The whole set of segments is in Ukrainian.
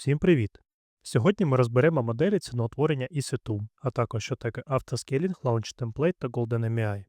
Всім привіт! Сьогодні ми розберемо моделі ціноутворення EC2, а також що таке автоскейлінг, Launch Template та Golden MEI.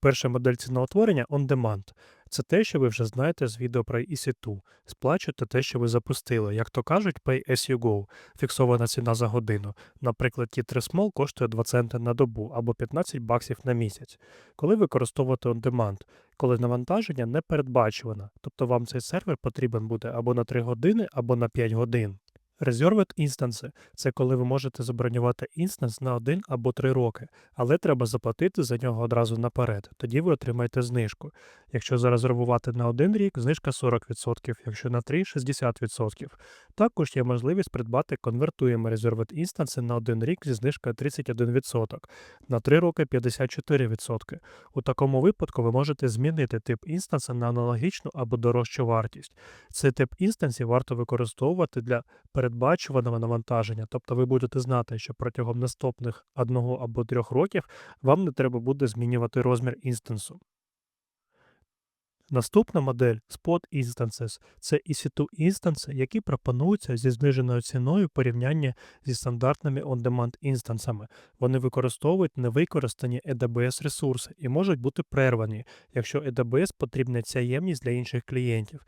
Перша модель ціноутворення On Demand. Це те, що ви вже знаєте з відео про EC2. Сплачуєте те, що ви запустили. Як то кажуть, pay as you go, фіксована ціна за годину. Наприклад, T3 Small коштує 2 центи на добу або 15 баксів на місяць. Коли використовувати On Demand, коли навантаження не передбачувано, тобто вам цей сервер потрібен буде або на 3 години, або на 5 годин. Reserved Instance – це коли ви можете забронювати інстанс на 1 або 3 роки, але треба заплатити за нього одразу наперед, тоді ви отримаєте знижку. Якщо зарезервувати на 1 рік, знижка 40%, якщо на 3 – 60%. Також є можливість придбати конвертуємо Reserved Instance на 1 рік зі знижкою 31%, на 3 роки 54%. У такому випадку ви можете змінити тип інстанса на аналогічну або дорожчу вартість. Цей тип інстансів варто використовувати для передбачуваного навантаження, тобто ви будете знати, що протягом наступних одного або трьох років вам не треба буде змінювати розмір інстансу. Наступна модель Spot Instances – це EC2 інстанси, які пропонуються зі зниженою ціною в порівнянні зі стандартними on-demand інстансами. Вони використовують невикористані AWS ресурси і можуть бути прервані, якщо AWS потрібна ця ємність для інших клієнтів.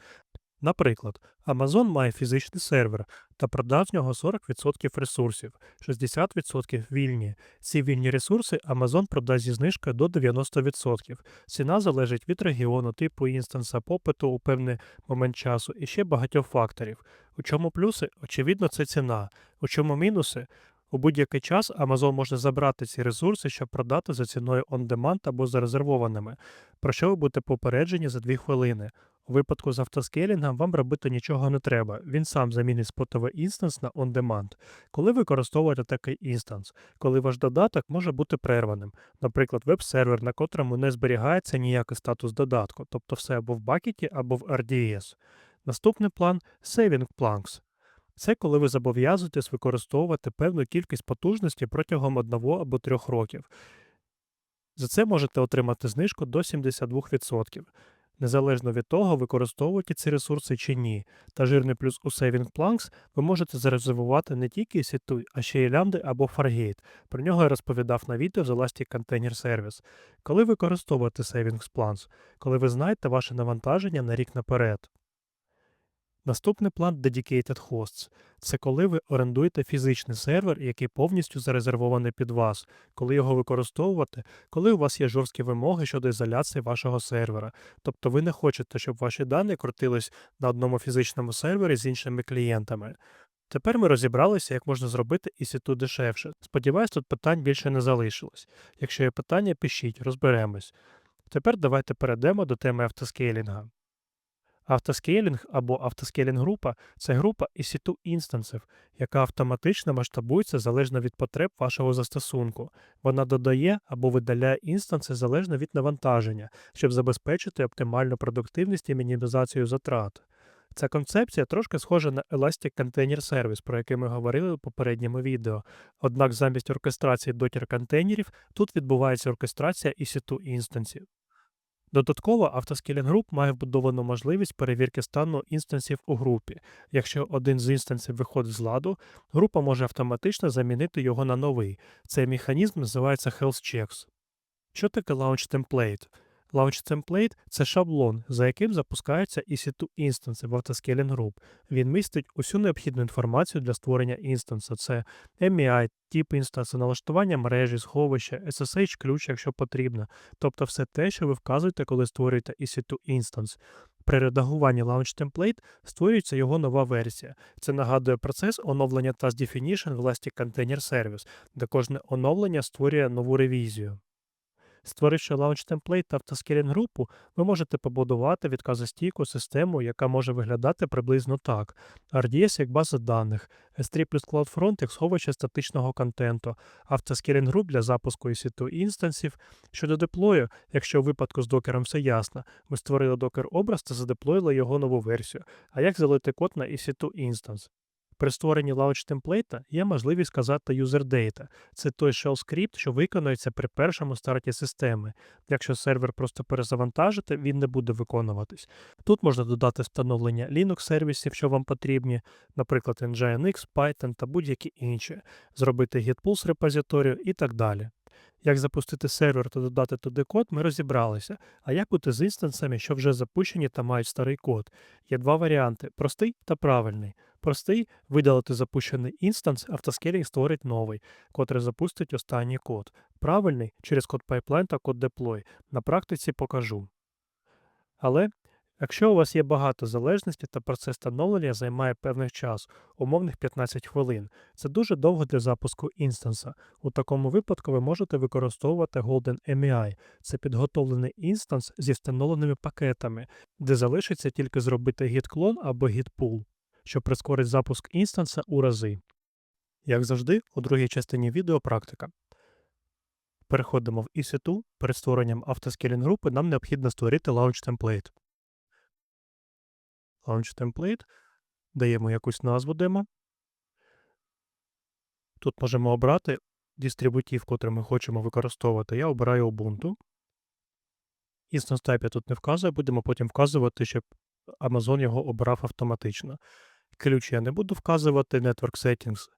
Наприклад, Amazon має фізичний сервер та продав з нього 40% ресурсів, 60% вільні. Ці вільні ресурси Amazon продасть зі знижкою до 90%. Ціна залежить від регіону, типу інстанса, попиту у певний момент часу і ще багатьох факторів. У чому плюси? Очевидно, це ціна. У чому мінуси? У будь-який час Amazon може забрати ці ресурси, щоб продати за ціною on-demand або зарезервованими, про що ви будете попереджені за 2 хвилини. У випадку з автоскейлінгом вам робити нічого не треба. Він сам замінить спотовий інстанс на on-demand. Коли використовуєте такий інстанс, коли ваш додаток може бути прерваним, наприклад, веб-сервер, на котрому не зберігається ніякий статус додатку, тобто все або в бакеті, або в RDS. Наступний план Saving Planks. Це коли ви зобов'язуєтесь використовувати певну кількість потужності протягом одного або трьох років. За це можете отримати знижку до 72%. Незалежно від того, використовуєте ці ресурси чи ні. Та жирний плюс у Saving Planks ви можете зарезервувати не тільки EC2, а ще й лямди або Fargate. Про нього я розповідав на відео з Elastic Container Service. Коли використовувати Savings Plans? Коли ви знаєте ваше навантаження на рік наперед. Наступний план Dedicated Hosts – це коли ви орендуєте фізичний сервер, який повністю зарезервований під вас, коли його використовувати, коли у вас є жорсткі вимоги щодо ізоляції вашого сервера. Тобто ви не хочете, щоб ваші дані крутились на одному фізичному сервері з іншими клієнтами. Тепер ми розібралися, як можна зробити EC2 дешевше. Сподіваюсь, тут питань більше не залишилось. Якщо є питання, пишіть, розберемось. Тепер давайте перейдемо до теми автоскейлінга. Автоскейлінг або автоскейлінг група це група EC2 інстансів, яка автоматично масштабується залежно від потреб вашого застосунку. Вона додає або видаляє інстанси залежно від навантаження, щоб забезпечити оптимальну продуктивність і мінімізацію затрат. Ця концепція трошки схожа на Elastic Container Service, про який ми говорили у попередньому відео. Однак замість оркестрації докер контейнерів тут відбувається оркестрація EC2 інстансів. Додатково автоскейлінг груп має вбудовану можливість перевірки стану інстансів у групі. Якщо один з інстансів виходить з ладу, група може автоматично замінити його на новий. Цей механізм називається Health Checks. Що таке Launch Template? Launch Template – це шаблон, за яким запускаються EC2 інстанси в автоскейлінг груп. Він містить усю необхідну інформацію для створення інстансу. Це MEI, тип інстансу, налаштування мережі, сховища, SSH-ключ, якщо потрібно. Тобто все те, що ви вказуєте, коли створюєте EC2 інстанс. При редагуванні Launch Template створюється його нова версія. Це нагадує процес оновлення Task Definition в Elastic Container Service, де кожне оновлення створює нову ревізію. Створивши Launch Template та автоскейлінг групу, ви можете побудувати відказостійку систему, яка може виглядати приблизно так: RDS як база даних, S3 плюс CloudFront як сховище статичного контенту, автоскейлінг груп для запуску EC2 інстансів. Щодо деплою, якщо в випадку з докером все ясно, ми створили докер образ та задеплоїли його нову версію. А як залити код на EC2 інстанс? При створенні launch template є можливість сказати user data. Це той shell script, що виконується при першому старті системи. Якщо сервер просто перезавантажити, він не буде виконуватись. Тут можна додати встановлення Linux сервісів, що вам потрібні, наприклад, Nginx, Python та будь-які інші, зробити git pulse репозиторію і так далі. Як запустити сервер та додати туди код, ми розібралися. А як бути з інстансами, що вже запущені та мають старий код? Є два варіанти: простий та правильний. Простий видалити запущений інстанс, автоскелінг створить новий, котрий запустить останній код. Правильний через код пайплайн та код деплой. На практиці покажу. Але якщо у вас є багато залежностей та процес встановлення займає певний час, умовних 15 хвилин, це дуже довго для запуску інстанса. У такому випадку ви можете використовувати Golden MEI. Це підготовлений інстанс зі встановленими пакетами, де залишиться тільки зробити git-клон або git-pull, що прискорить запуск інстанса у рази. Як завжди, у другій частині відео практика. Переходимо в EC2. Перед створенням автоскелінг групи нам необхідно створити launch template. Launch template. Даємо якусь назву демо. Тут можемо обрати дистрибутив, котрий ми хочемо використовувати. Я обираю Ubuntu. Instance Type я тут не вказую, будемо потім вказувати, щоб Amazon його обрав автоматично. Ключ я не буду вказувати, Network Settings,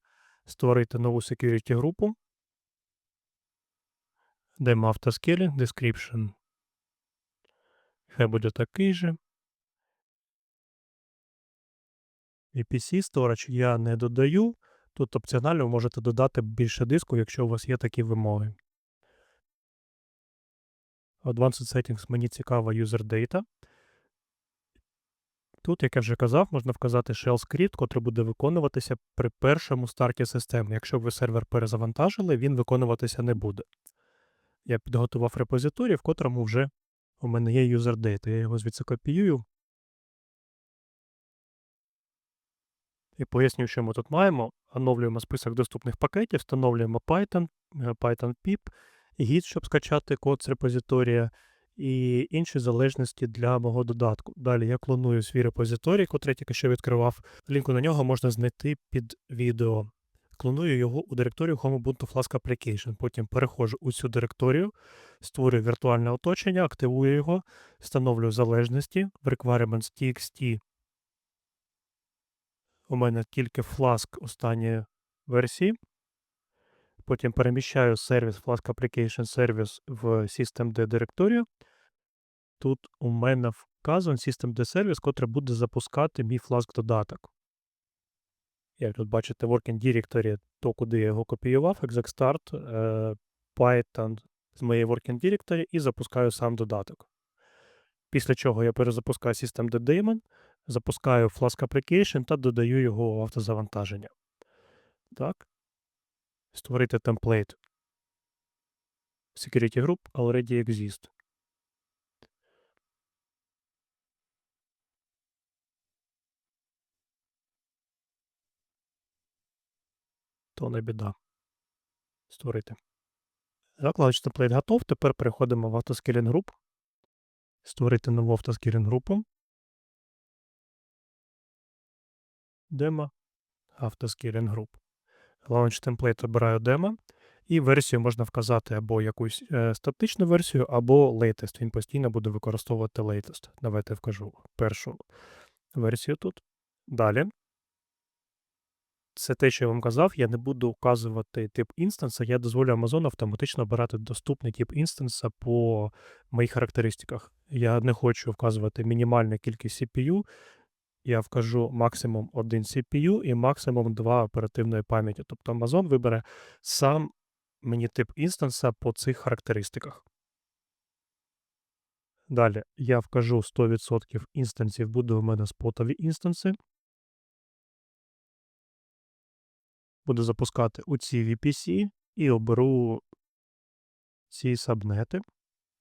створити нову security групу. Demo Autoscaling, Description. Хай буде такий же. VPC Storage я не додаю. Тут опціонально ви можете додати більше диску, якщо у вас є такі вимоги. Advanced Settings мені цікава User Data. Тут, як я вже казав, можна вказати shell скрипт, котрий буде виконуватися при першому старті системи. Якщо ви сервер перезавантажили, він виконуватися не буде. Я підготував репозиторій, в котрому вже у мене є user data. Я його звідси копіюю. І поясню, що ми тут маємо. Оновлюємо список доступних пакетів, встановлюємо Python, е, Python pip, Git, щоб скачати код з репозиторія, і інші залежності для мого додатку. Далі я клоную свій репозиторій, котрий тільки що відкривав. Лінку на нього можна знайти під відео. Клоную його у директорію Home Ubuntu Flask Application. Потім переходжу у цю директорію, створюю віртуальне оточення, активую його, встановлюю залежності в requirements.txt. У мене тільки Flask останньої версії. Потім переміщаю сервіс Flask Application Service в Systemd директорію. Тут у мене вказан Systemd Service, котрий буде запускати мій Flask додаток. Як тут бачите, Working Directory, то куди я його копіював, execstart, е, Python з моєї Working Directory і запускаю сам додаток. Після чого я перезапускаю Systemd Daemon, запускаю Flask Application та додаю його в автозавантаження. Так. Створити темплейт. Security Group already exist. То не біда. Створити. Заклад темплейт готов. Тепер переходимо в автоскілінг груп. Створити нову автоскілінг групу. Демо. Автоскілінг груп. Launch template обираю демо. І версію можна вказати або якусь е, статичну версію, або latest. Він постійно буде використовувати latest. Давайте вкажу першу версію тут. Далі. Це те, що я вам казав, я не буду вказувати тип інстанса, я дозволю Amazon автоматично обирати доступний тип інстанса по моїх характеристиках. Я не хочу вказувати мінімальну кількість CPU, я вкажу максимум 1 CPU і максимум 2 оперативної пам'яті. Тобто Amazon вибере сам мені тип інстанса по цих характеристиках. Далі я вкажу 100% інстансів, буде у мене спотові інстанси. Буду запускати у ці VPC і оберу ці сабнети.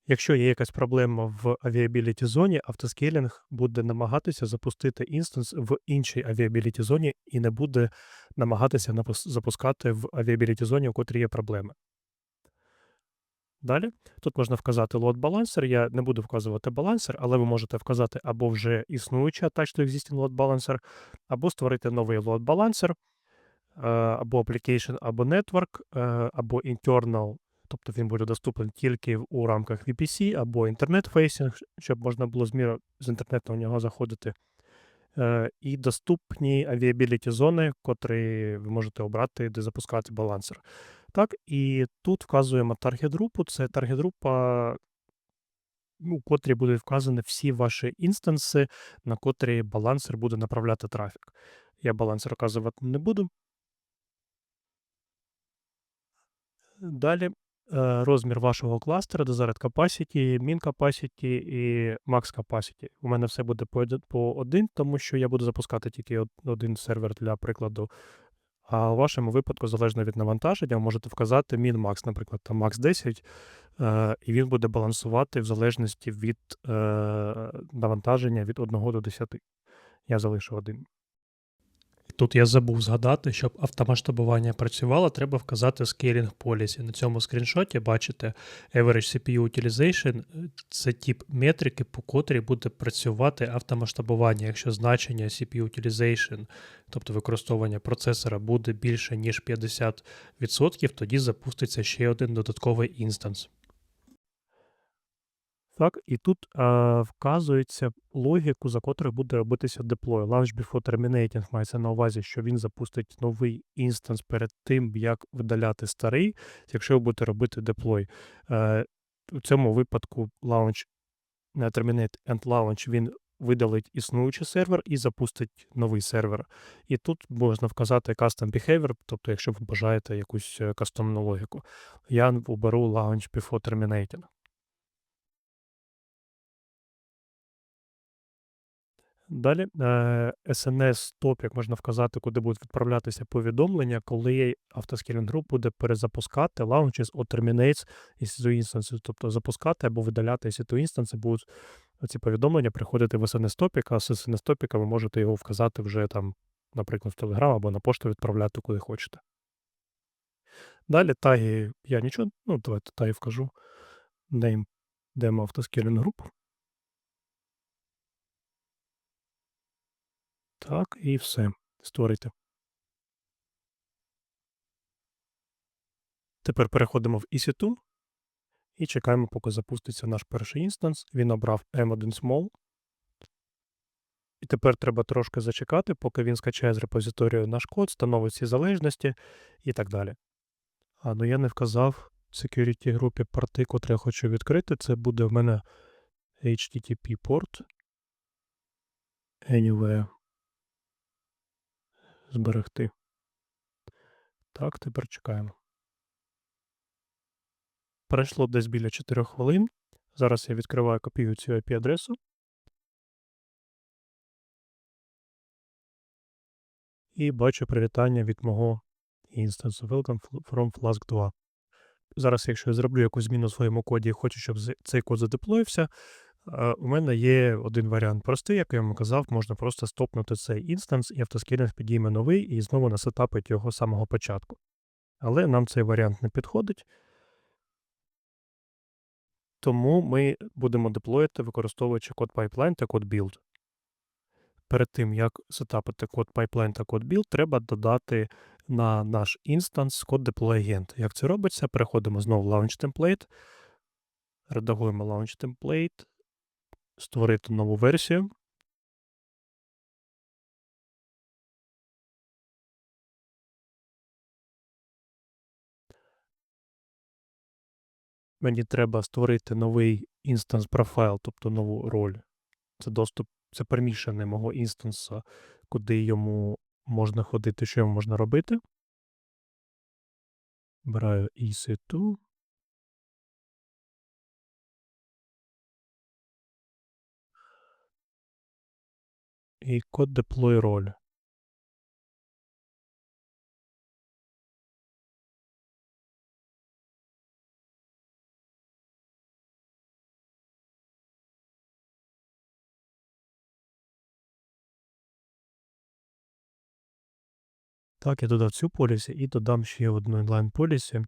Якщо є якась проблема в авіабіліті зоні, автоскейлінг буде намагатися запустити інстанс в іншій авіабіліті зоні і не буде намагатися запускати в авіабіліті зоні, у котрій є проблеми. Далі тут можна вказати load balancer. Я не буду вказувати балансер, але ви можете вказати або вже існуючий attached to existing load balancer, або створити новий load balancer, е, або application, або network, е, або internal, тобто він буде доступен тільки у рамках VPC, або facing, щоб можна було з міру з інтернету у нього заходити. Е, І доступні авіабіліті зони, котрі ви можете обрати, де запускати балансер. Так, і тут вказуємо таргет-групу. Це таргет-група, у котрій будуть вказані всі ваші інстанси, на котрі балансер буде направляти трафік. Я балансер вказувати не буду. Далі розмір вашого кластера, Desired Capacity, Min Capacity і Max Capacity. У мене все буде по один, тому що я буду запускати тільки один сервер для прикладу. А у вашому випадку, залежно від навантаження, ви можете вказати min-max, наприклад, там max 10, е, і він буде балансувати в залежності від е, навантаження від 1 до 10. Я залишу один. Тут я забув згадати, щоб автомасштабування працювало, треба вказати scaling policy. На цьому скріншоті бачите average CPU utilization – це тип метрики, по котрій буде працювати автомасштабування. Якщо значення CPU utilization, тобто використовування процесора, буде більше ніж 50%, тоді запуститься ще один додатковий інстанс. Так, і тут е, вказується логіку, за котрою буде робитися деплой. Launch before terminating мається на увазі, що він запустить новий інстанс перед тим, як видаляти старий, якщо ви будете робити деплой. Е, у цьому випадку launch, terminate and launch він видалить існуючий сервер і запустить новий сервер. І тут можна вказати custom behavior, тобто, якщо ви бажаєте якусь е, кастомну логіку. Я оберу launch before terminating. Далі SNS топ, як можна вказати, куди будуть відправлятися повідомлення, коли автоскілінг груп буде перезапускати launches or terminates EC2 інстанси, тобто запускати або видаляти EC2 інстанси, будуть ці повідомлення приходити в SNS топік, а з SNS топіка ви можете його вказати вже там, наприклад, в Telegram або на пошту відправляти, куди хочете. Далі таги я нічого, ну давайте таги вкажу. Name demo автоскілінг груп. Так, і все. Створити. Тепер переходимо в EC2 і чекаємо, поки запуститься наш перший інстанс. Він обрав M1 Small. І тепер треба трошки зачекати, поки він скачає з репозиторію наш код, встановить ці залежності і так далі. А, ну я не вказав security групі порти, котрі я хочу відкрити. Це буде в мене HTTP порт. Anywhere. Зберегти. Так, тепер чекаємо. Пройшло десь біля 4 хвилин. Зараз я відкриваю копію цю IP-адресу. І бачу привітання від мого інстансу Welcome from Flask 2. Зараз, якщо я зроблю якусь зміну в своєму коді і хочу, щоб цей код задеплоївся, у мене є один варіант простий, як я вам казав, можна просто стопнути цей інстанс, і автоскілінг підійме новий і знову насетапить його з самого початку. Але нам цей варіант не підходить. Тому ми будемо деплоїти, використовуючи код pipeline та код build. Перед тим, як сетапити код pipeline та код build, треба додати на наш інстанс код deploy agent. Як це робиться? Переходимо знову в launch template, редагуємо launch template, створити нову версію. Мені треба створити новий інстанс профайл, тобто нову роль. Це доступ, це пермішени мого інстанса, куди йому можна ходити, що йому можна робити. Обираю EC2. І код deploy роль. Так, я додав цю полісі і додам ще одну inline полісі.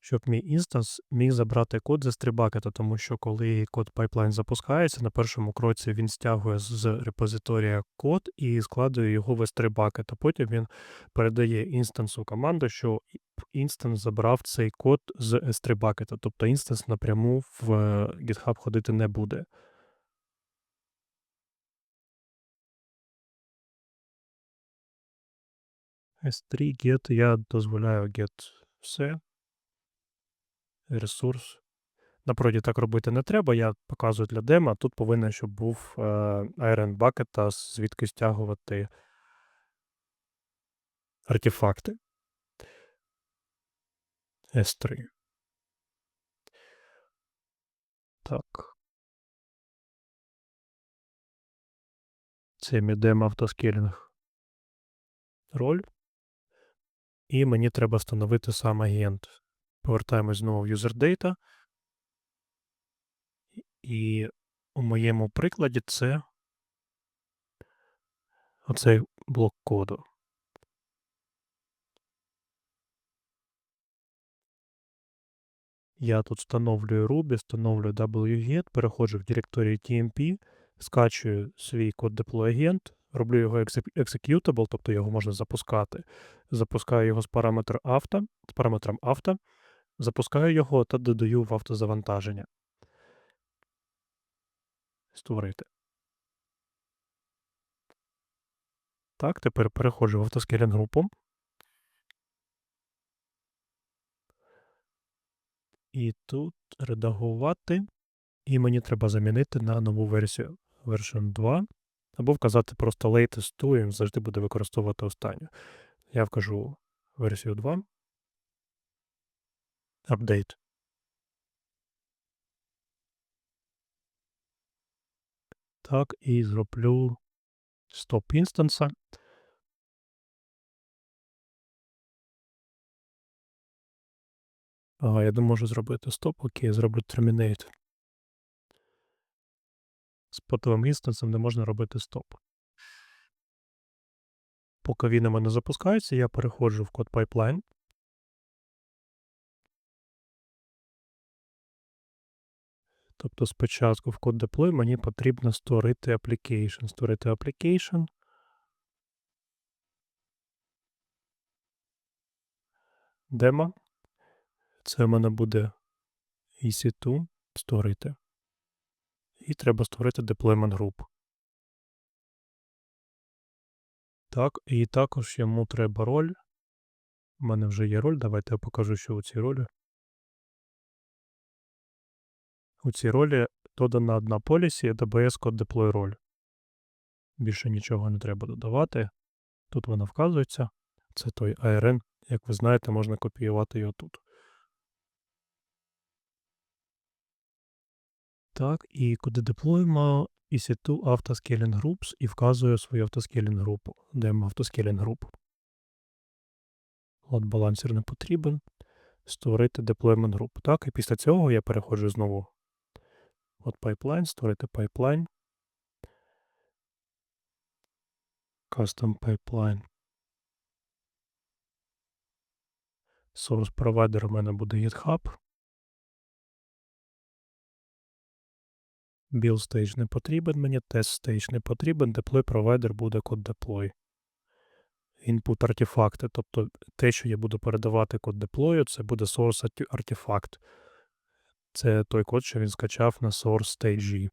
Щоб мій інстанс міг забрати код з S3 тому що коли код пайплайн запускається, на першому кроці він стягує з репозиторія код і складує його в S3 бакет, а потім він передає інстансу команду, що інстанс забрав цей код з S3 бакета, тобто інстанс напряму в е, GitHub ходити не буде. S3 get я дозволяю get все. Ресурс. Напроті так робити не треба. Я показую для демо. Тут повинен, щоб був е, Iron Bucket, та звідки стягувати артефакти. S3. Так. Це мій демо автоскелінг роль. І мені треба встановити сам агент. Повертаємось знову в UserData. І у моєму прикладі це оцей блок коду. Я тут встановлюю Ruby, встановлюю wget, переходжу в директорію TMP, скачую свій код deploy агент, роблю його executable, тобто його можна запускати. Запускаю його з параметром авто, з параметром авто, запускаю його та додаю в автозавантаження. Створити. Так, тепер переходжу в автоскелінг групу. І тут редагувати. І мені треба замінити на нову версію version 2. Або вказати просто latest 2, і він завжди буде використовувати останню. Я вкажу версію 2. Update. Так, і зроблю стоп інстанса. Ага, я не можу зробити стоп, окей, зроблю terminate. З потовим інстансом не можна робити стоп. Поки він у мене запускається, я переходжу в код pipeline. Тобто спочатку в код deploy мені потрібно створити application. Створити application. Демо. Це в мене буде EC2 створити. І треба створити deployment group. Так, і також йому треба роль. У мене вже є роль. Давайте я покажу, що у цій ролі. У цій ролі додана одна полісі Code Deploy роль. Більше нічого не треба додавати. Тут вона вказується. Це той ARN. Як ви знаєте, можна копіювати його тут. Так, і куди деплоїмо EC2 Autoscaling Groups і вказую свою автоскелінг групу. Даємо автоскелінг групу. Лот балансер не потрібен. Створити deployment group. Так, і після цього я переходжу знову от pipeline, створити pipeline. Custom pipeline. Source provider у мене буде GitHub. Build stage не потрібен мені, test stage не потрібен, deploy provider буде код deploy. Input артефакти, тобто те, що я буду передавати код деплою, це буде source артефакт. Це той код, що він скачав на source stage.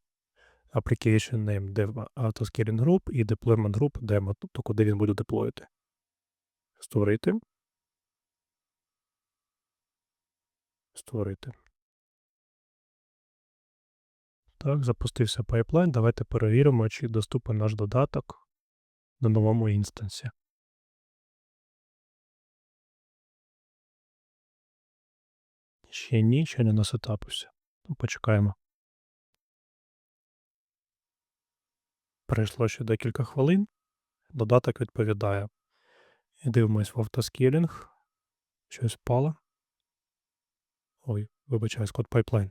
Application name dev autoscaling group і deployment group demo, тобто куди він буде деплоїти. Створити. Створити. Так, запустився пайплайн. Давайте перевіримо, чи доступен наш додаток на новому інстансі. Ще ні, ще не насетапився. Ну, почекаємо. Пройшло ще декілька хвилин. Додаток відповідає. Дивимось в автоскілінг. Щось впало. Ой, вибачаюсь, код пайплайн.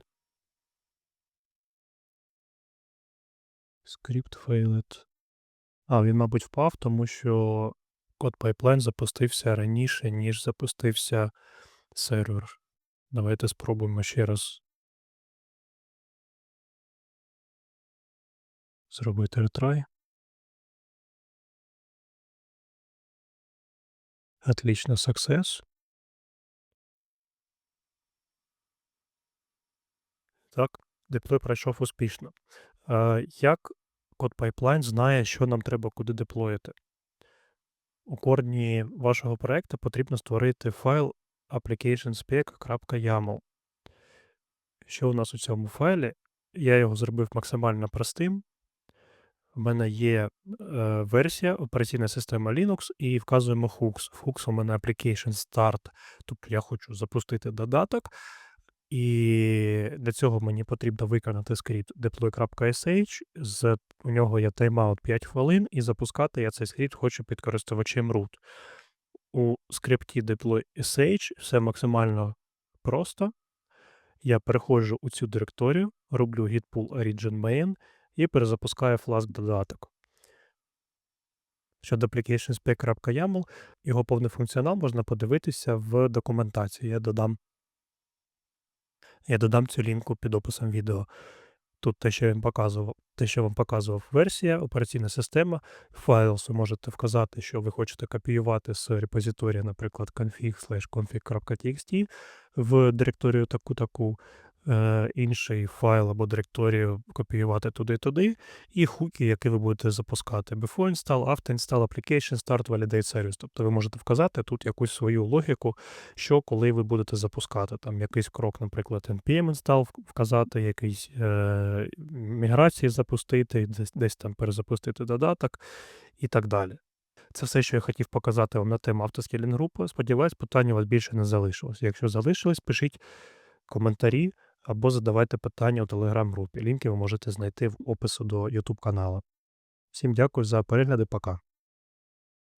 Script failed. А, він, мабуть, впав, тому що код пайплайн запустився раніше, ніж запустився сервер. Давайте спробуємо ще раз. Зробити ретрай. Отлично, success. Так, деплой пройшов успішно. Як код пайплайн знає, що нам треба куди деплоїти? У корні вашого проекту потрібно створити файл applicationspec.yaml. Що у нас у цьому файлі? Я його зробив максимально простим. У мене є е, версія операційна система Linux і вказуємо hooks. В hooks у мене application start. Тобто я хочу запустити додаток. І для цього мені потрібно виконати скрипт deploy.sh, з, у нього є тайм-аут 5 хвилин, і запускати я цей скрипт хочу під користувачем root. У скрипті deploy.sh все максимально просто. Я переходжу у цю директорію, роблю git pull origin main і перезапускаю Flask додаток. Щодо applicationspec.yaml, його повний функціонал можна подивитися в документації. Я додам я додам цю лінку під описом відео. Тут те, що він показував, те, що вам показував версія, операційна система. Файл ви можете вказати, що ви хочете копіювати з репозиторія, наприклад, config/config.txt в директорію таку-таку інший файл або директорію копіювати туди-туди, і хуки, які ви будете запускати. Before install, after install application, start validate service. Тобто ви можете вказати тут якусь свою логіку, що коли ви будете запускати. Там якийсь крок, наприклад, npm install вказати, якийсь е, міграції запустити, десь, десь там перезапустити додаток і так далі. Це все, що я хотів показати вам на тему автоскілінг групи. Сподіваюсь, питань у вас більше не залишилось. Якщо залишилось, пишіть коментарі або задавайте питання у телеграм-групі. Лінки ви можете знайти в опису до YouTube каналу. Всім дякую за перегляди, пока.